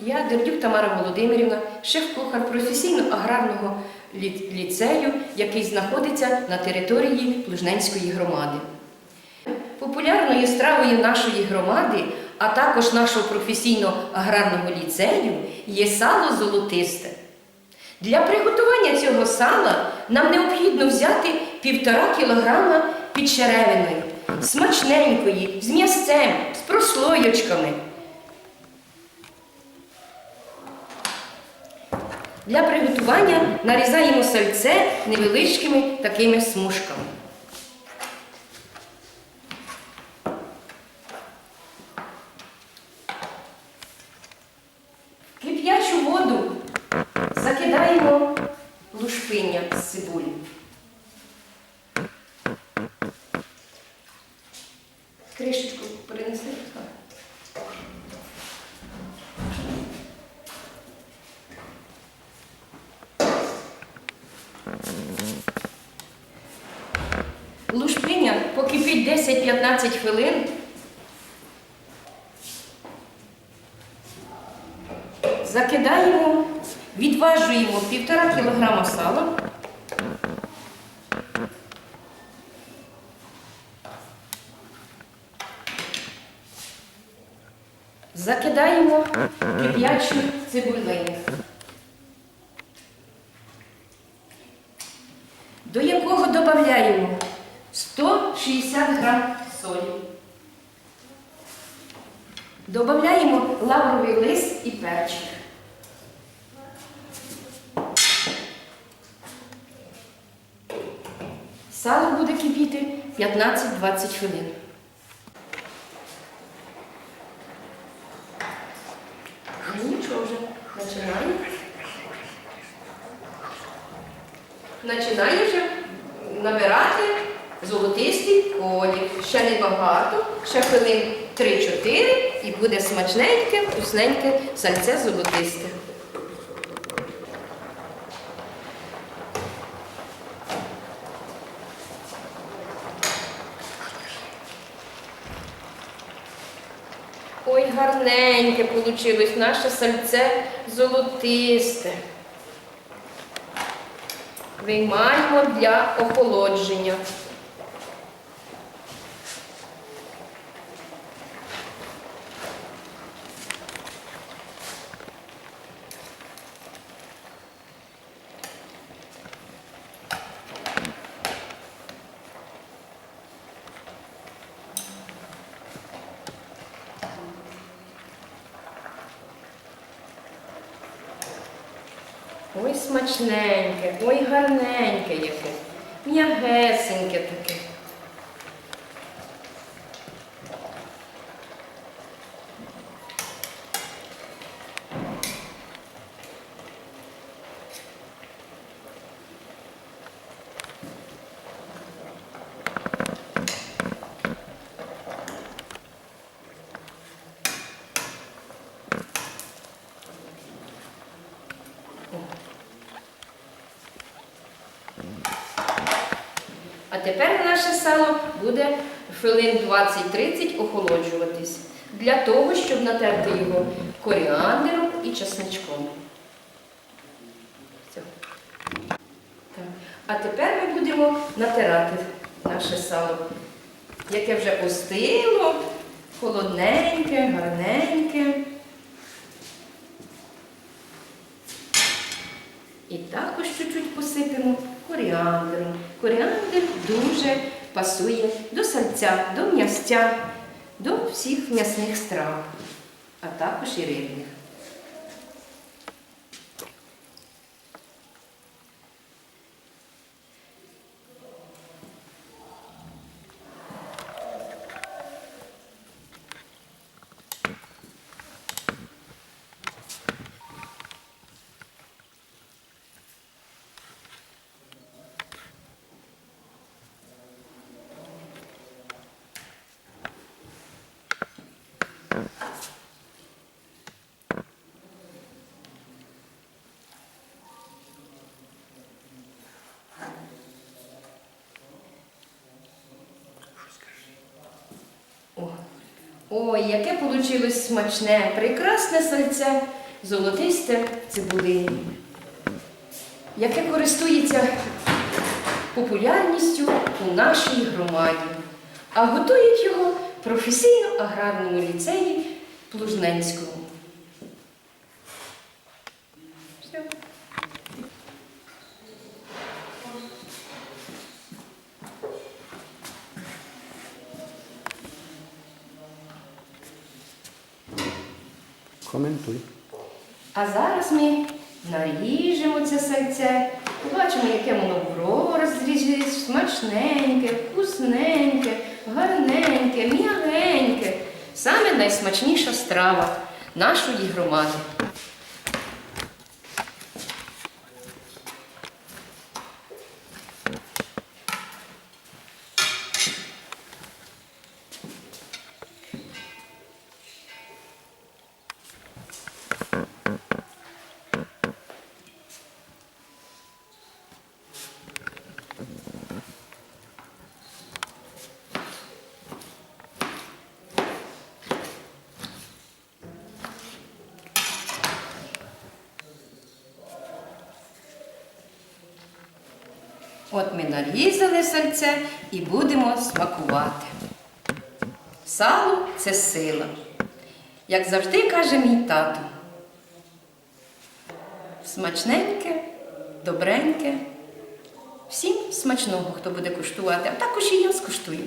Я Дердюк Тамара Володимирівна, шеф-кухар професійно-аграрного ліцею, який знаходиться на території Плужненської громади. Популярною стравою нашої громади, а також нашого професійно-аграрного ліцею є сало золотисте. Для приготування цього сала нам необхідно взяти півтора кілограма підчеревини, смачненької, з м'ясцем, з прослойочками. Для приготування нарізаємо сальце невеличкими такими смужками. В кип'ячу воду закидаємо лушпиння з цибулі. Лушпиня покипіть 10-15 хвилин. Закидаємо, відважуємо півтора кілограма сала. Закидаємо кип'ячу цибулину, 160 грам солі. Додаємо лавровий лист і перчик. Сало буде кипіти 15-20 хвилин. Ну нічого вже. Починаємо. Починає вже набирати золотистий колір. Ще не багато, ще хвилин 3-4 і буде смачненьке, вкусненьке сальце золотисте. Ой, гарненьке получилось наше сальце золотисте. Виймаємо для охолодження. Ой, смачненьке, ой, гарненьке яке, м'ягесеньке таке. А тепер наше сало буде хвилин 20-30 охолоджуватись для того, щоб натерти його коріандром і чесничком. А тепер ми будемо натирати наше сало, яке вже остило, холодненьке, гарненьке. І також чуть-чуть посипемо коріандром. Коріандр дуже пасує до сальця, до м'ястя, до всіх м'ясних страв, а також і рибних. Ой, яке вийшло смачне, прекрасне сальце. золотисте цибулині, яке користується популярністю у нашій громаді, а готують його в професійно-аграрному ліцеї Плужненському. Все. Коментуй. А зараз ми наріжемо це сальце, побачимо, яке воно в розрізі, смачненьке, вкусненьке, гарненьке, м'ягеньке. Саме найсмачніша страва нашої громади. От ми нарізали сальце і будемо смакувати. Сало це сила. Як завжди каже мій тато. Смачненьке, добреньке. Всім смачного, хто буде куштувати, а також і я скуштую.